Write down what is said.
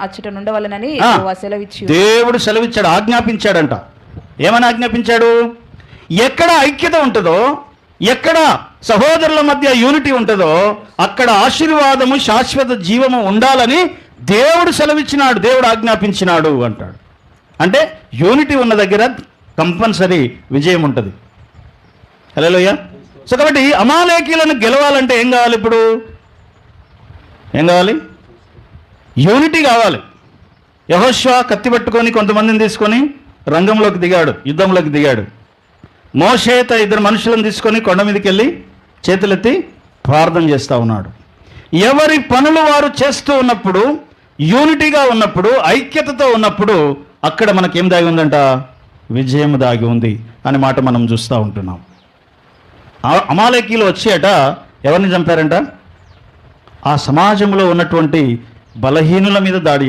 అచ్చట నుండవలనని సెలవిచ్చి దేవుడు సెలవిచ్చాడు ఆజ్ఞాపించాడంట. ఏమని ఆజ్ఞాపించాడు? ఎక్కడ ఐక్యత ఉంటుందో ఎక్కడ సహోదరుల మధ్య యూనిటీ ఉంటుందో అక్కడ ఆశీర్వాదము శాశ్వత జీవము ఉండాలని దేవుడు సెలవిచ్చినాడు దేవుడు ఆజ్ఞాపించినాడు అంటాడు. అంటే యూనిటీ ఉన్న దగ్గర కంపల్సరీ విజయం ఉంటుంది. హలోయ సో కాబట్టి అమాలేకీలను గెలవాలంటే ఏం కావాలి ఇప్పుడు? ఏం కావాలి? యూనిటీ కావాలి. యహోశ్వా కత్తి పట్టుకొని కొంతమందిని తీసుకొని రంగంలోకి దిగాడు యుద్ధంలోకి దిగాడు. మోషేత ఇద్దరు మనుషులను తీసుకొని కొండ మీదకి వెళ్ళి చేతులెత్తి ప్రార్థన చేస్తూ ఉన్నాడు. ఎవరి పనులు వారు చేస్తూ ఉన్నప్పుడు యూనిటీగా ఉన్నప్పుడు ఐక్యతతో ఉన్నప్పుడు అక్కడ మనకేం దాగి ఉందంట? విజయం దాగి ఉంది అనే మాట మనం చూస్తూ ఉంటున్నాం. ఆ- వచ్చేట ఎవరిని చంపారంట? ఆ సమాజంలో ఉన్నటువంటి బలహీనుల మీద దాడి